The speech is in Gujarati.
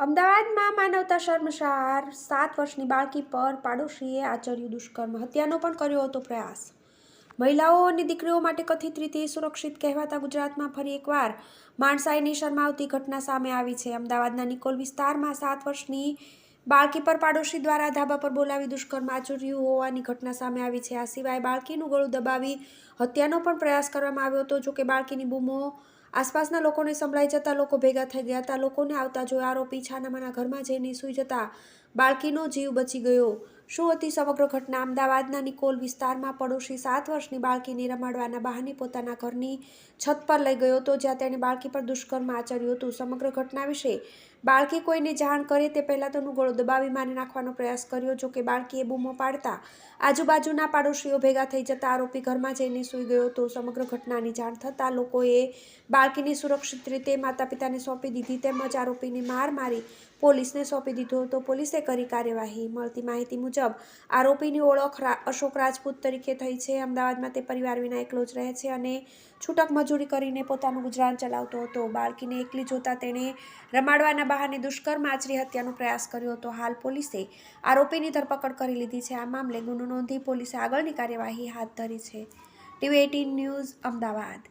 અમદાવાદમાં માનવતા શર્મસાર સાત વર્ષની બાળકી પર પાડોશીએ આચર્યું દુષ્કર્મ. હત્યાનો પણ કર્યો હતો પ્રયાસ. મહિલાઓ અને દીકરીઓ માટે કથિત રીતે સુરક્ષિત કહેવાતા ગુજરાતમાં ફરી એકવાર માણસાઈની શરમાવતી ઘટના સામે આવી છે. અમદાવાદના નિકોલ વિસ્તારમાં સાત વર્ષની બાળકી પર પાડોશી દ્વારા ધાબા પર બોલાવી દુષ્કર્મ આચર્યું હોવાની ઘટના સામે આવી છે. આ સિવાય બાળકીનું ગળું દબાવી હત્યાનો પણ પ્રયાસ કરવામાં આવ્યો હતો. જોકે બાળકીની બૂમો આસપાસના લોકોને સંભળાઈ જતા લોકો ભેગા થઈ ગયા હતા. લોકોને આવતા જોઈ આરોપી છાનામાના ઘરમાં જઈને સૂઈ જતા બાળકીનો જીવ બચી ગયો. શું હતી સમગ્ર ઘટના? અમદાવાદના નિકોલ વિસ્તારમાં પડોશી સાત વર્ષની બાળકીને રમાડવાના બહાને પોતાના ઘરની છત પર લઈ ગયો હતો, જ્યાં તેણે બાળકી પર દુષ્કર્મ આચર્યું હતું. સમગ્ર ઘટના વિશે બાળકી કોઈને જાણ કરે તે પહેલાં તેનું ગળું દબાવી મારી નાખવાનો પ્રયાસ કર્યો, જો કે બાળકીએ બૂમો પાડતા આજુબાજુના પાડોશીઓ ભેગા થઈ જતા આરોપી ઘરમાં જઈને સૂઈ ગયો હતો. સમગ્ર ઘટનાની જાણ થતાં લોકોએ બાળકીને સુરક્ષિત રીતે માતા પિતાને સોંપી દીધી, તેમજ આરોપીને માર મારી પોલીસને સોંપી દીધો હતો. પોલીસે કરી કાર્યવાહી? મળતી માહિતી મુજબ, આરોપીની ઓળખ અશોક રાજપૂત તરીકે થઈ છે. અમદાવાદમાં તે પરિવાર વિના એકલો જ રહે છે અને છૂટક મજૂરી કરીને પોતાનું ગુજરાન ચલાવતો હતો. બાળકીને એકલી જોતા તેણે રમાડવાના બહાને દુષ્કર્મ આચરી હત્યાનો પ્રયાસ કર્યો હતો. હાલ પોલીસે આરોપીની ધરપકડ કરી લીધી છે. આ મામલે ગુનો નોંધી પોલીસે આગળની કાર્યવાહી હાથ ધરી છે. TV eighteen news, Ahmedabad.